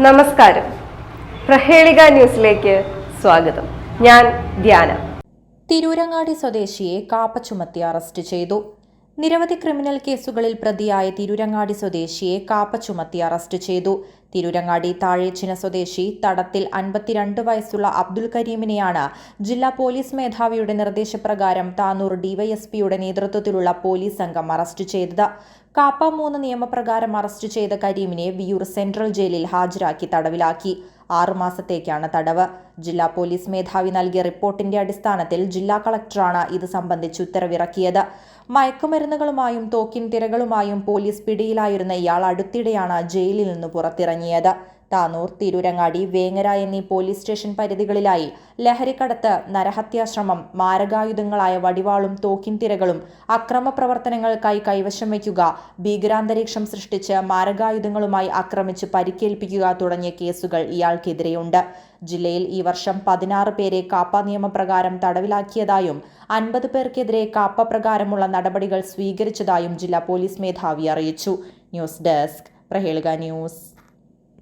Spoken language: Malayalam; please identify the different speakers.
Speaker 1: നമസ്കാരം. പ്രഹേളിക ന്യൂസിലേക്ക് സ്വാഗതം. ഞാൻ ധ്യാന.
Speaker 2: തിരൂരങ്ങാടി സ്വദേശിയെ കാപ്പ ചുമത്തി അറസ്റ്റ് ചെയ്തു. നിരവധി ക്രിമിനൽ കേസുകളിൽ പ്രതിയായ തിരുരങ്ങാടി സ്വദേശിയെ കാപ്പ ചുമത്തി അറസ്റ്റ് ചെയ്തു. തിരുരങ്ങാടി താഴേച്ചിന സ്വദേശി തടത്തിൽ അൻപത്തിരണ്ട് വയസ്സുള്ള അബ്ദുൽ കരീമിനെയാണ് ജില്ലാ പോലീസ് മേധാവിയുടെ നിർദ്ദേശപ്രകാരം താനൂർ ഡിവൈഎസ്പിയുടെ നേതൃത്വത്തിലുള്ള പോലീസ് സംഘം അറസ്റ്റ് ചെയ്തത്. കാപ്പ മൂന്ന് നിയമപ്രകാരം അറസ്റ്റ് ചെയ്ത കരീമിനെ വിയൂർ സെൻട്രൽ ജയിലിൽ ഹാജരാക്കി തടവിലാക്കി. ആറുമാസത്തേക്കാണ് തടവ്. ജില്ലാ പോലീസ് മേധാവി നൽകിയ റിപ്പോർട്ടിന്റെ അടിസ്ഥാനത്തിൽ ജില്ലാ കളക്ടറാണ് ഇത് സംബന്ധിച്ച് ഉത്തരവിറക്കിയത്. മയക്കുമരുന്നുകളുമായും തോക്കിൻ തിരകളുമായും പോലീസ് പിടിയിലായിരുന്ന ഇയാൾ അടുത്തിടെയാണ് ജയിലിൽ നിന്ന് പുറത്തിറങ്ങിയത്. താനൂർ തിരൂരങ്ങാടി വേങ്ങര എന്നീ പോലീസ് സ്റ്റേഷൻ പരിധികളിലായി ലഹരിക്കടത്ത് നരഹത്യാശ്രമം മാരകായുധങ്ങളായ വടിവാളും തോക്കിൻ തിരകളും അക്രമ പ്രവർത്തനങ്ങൾക്കായി കൈവശം വയ്ക്കുക ഭീകരാന്തരീക്ഷം സൃഷ്ടിച്ച് മാരകായുധങ്ങളുമായി ആക്രമിച്ച് പരിക്കേൽപ്പിക്കുക തുടങ്ങിയ കേസുകൾ ഇയാൾക്കെതിരെയുണ്ട്. ജില്ലയിൽ ഈ വർഷം പതിനാറ് പേരെ കാപ്പ നിയമപ്രകാരം തടവിലാക്കിയതായും അൻപത് പേർക്കെതിരെ കാപ്പ പ്രകാരമുള്ള നടപടികൾ സ്വീകരിച്ചതായും ജില്ലാ പോലീസ് മേധാവി അറിയിച്ചു. News desk Prahelika news.